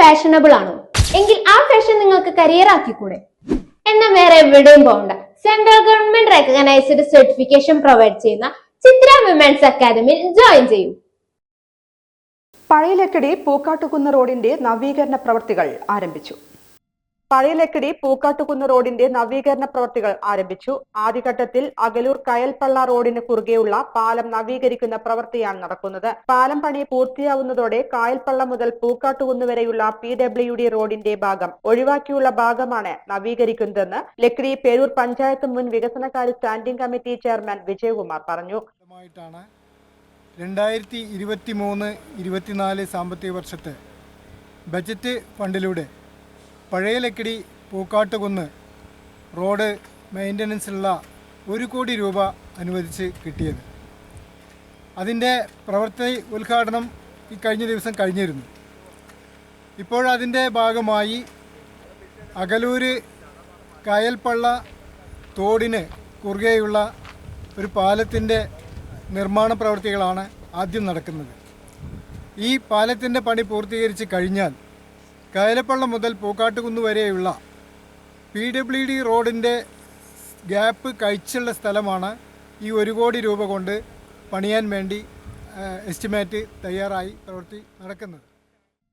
Fashionable ആണോ? എങ്കിൽ ആ ഫാഷൻ നിങ്ങൾക്ക് കരിയർ ആക്കിക്കൂടെ? എന്നാൽ വേറെ എവിടെയും പോകണ്ട. Central government recognised certification provide ചെയ്യുന്ന ചിത്ര വിമൻസ് അക്കാദമിയിൽ ജോയിൻ ചെയ്യൂ. പഴയലക്കടി പൂക്കാട്ടുകുന്ന് റോഡിന്റെ നവീകരണ പ്രവർത്തികൾ ആരംഭിച്ചു. പഴയലക്കടി പൂക്കാട്ടുകുന്ന് റോഡിന്റെ നവീകരണ പ്രവൃത്തികൾ ആരംഭിച്ചു. ആദ്യഘട്ടത്തിൽ അകലൂർ കയൽപ്പള്ള റോഡിന് കുറുകെയുള്ള പാലം നവീകരിക്കുന്ന പ്രവൃത്തിയാണ് നടക്കുന്നത്. പാലം പണി പൂർത്തിയാവുന്നതോടെ കായൽപ്പള്ള മുതൽ പൂക്കാട്ടുകുന്ന് വരെയുള്ള പി ഡബ്ല്യു ഡി റോഡിന്റെ ഭാഗം ഒഴിവാക്കിയുള്ള ഭാഗമാണ് നവീകരിക്കുന്നതെന്ന് ലക്കിടി പേരൂർ പഞ്ചായത്ത് മുൻ വികസനകാര്യ സ്റ്റാൻഡിംഗ് കമ്മിറ്റി ചെയർമാൻ വിജയകുമാർ പറഞ്ഞു. രണ്ടായിരത്തി ഇരുപത്തി മൂന്ന് ഇരുപത്തിനാല് സാമ്പത്തിക വർഷത്തെ ബജറ്റ് ഫണ്ടിലൂടെ പഴയ ലക്കിടി പൂക്കാട്ടുകുന്ന് റോഡ് മെയിന്റനൻസിനുള്ള ഒരു കോടി രൂപ അനുവദിച്ച് കിട്ടിയത്. അതിന്റെ പ്രവൃത്തി ഉദ്ഘാടനം ഈ കഴിഞ്ഞ ദിവസം കഴിഞ്ഞിരുന്നു. ഇപ്പോഴതിന്റെ ഭാഗമായി അകലൂര് കയൽപ്പള്ള തോടിന് കുറുകെയുള്ള ഒരു പാലത്തിന്റെ നിർമ്മാണ പ്രവൃത്തികളാണ് ആദ്യം നടക്കുന്നത്. ഈ പാലത്തിന്റെ പണി പൂർത്തീകരിച്ച് കഴിഞ്ഞാൽ കായലപ്പള്ളം മുതൽ പൂക്കാട്ടുകുന്ന് വരെയുള്ള പി ഡബ്ല്യു ഡി റോഡിന്റെ ഗ്യാപ്പ് കഴിച്ചുള്ള സ്ഥലമാണ് ഈ ഒരു കോടി രൂപ കൊണ്ട് പണിയാൻ വേണ്ടി എസ്റ്റിമേറ്റ് തയ്യാറായി പ്രവൃത്തി നടക്കുന്നത്.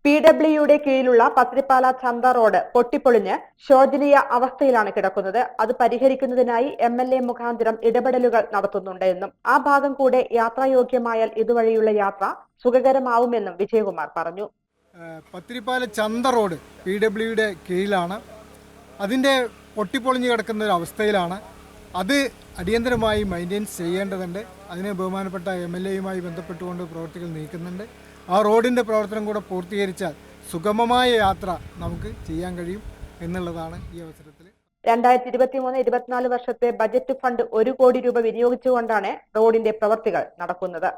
പി ഡബ്ല്യുയുടെ കീഴിലുള്ള പത്രിപ്പാല ചന്ത റോഡ് പൊട്ടിപ്പൊളിഞ്ഞ് ശോചനീയ അവസ്ഥയിലാണ് കിടക്കുന്നത്. അത് പരിഹരിക്കുന്നതിനായി എം എൽ എ മുഖാന്തരം ഇടപെടലുകൾ നടത്തുന്നുണ്ട് എന്നും ആ ഭാഗം കൂടെ യാത്രായോഗ്യമായാൽ ഇതുവഴിയുള്ള യാത്ര സുഖകരമാവുമെന്നും വിജയകുമാർ പറഞ്ഞു. പത്തിരിപ്പാല ചന്ത റോഡ് പി ഡബ്ല്യുയുടെ കീഴിലാണ്. അതിന്റെ പൊട്ടിപ്പൊളിഞ്ഞ് കിടക്കുന്ന ഒരു അവസ്ഥയിലാണ്. അത് അടിയന്തരമായി മെയിന്റെനൻസ് ചെയ്യേണ്ടതുണ്ട്. അതിനെ ബഹുമാനപ്പെട്ട എം എൽ എയുമായി ബന്ധപ്പെട്ടുകൊണ്ട് പ്രവർത്തികൾ നീക്കുന്നുണ്ട്. ആ റോഡിന്റെ പ്രവർത്തനം കൂടെ പൂർത്തീകരിച്ചാൽ സുഗമമായ യാത്ര നമുക്ക് ചെയ്യാൻ കഴിയും എന്നുള്ളതാണ് ഈ അവസരത്തിൽ. രണ്ടായിരത്തി ഇരുപത്തി മൂന്ന് ഇരുപത്തിനാല് വർഷത്തെ ബജറ്റ് ഫണ്ട് ഒരു കോടി രൂപ വിനിയോഗിച്ചുകൊണ്ടാണ് റോഡിന്റെ പ്രവർത്തികൾ നടക്കുന്നത്.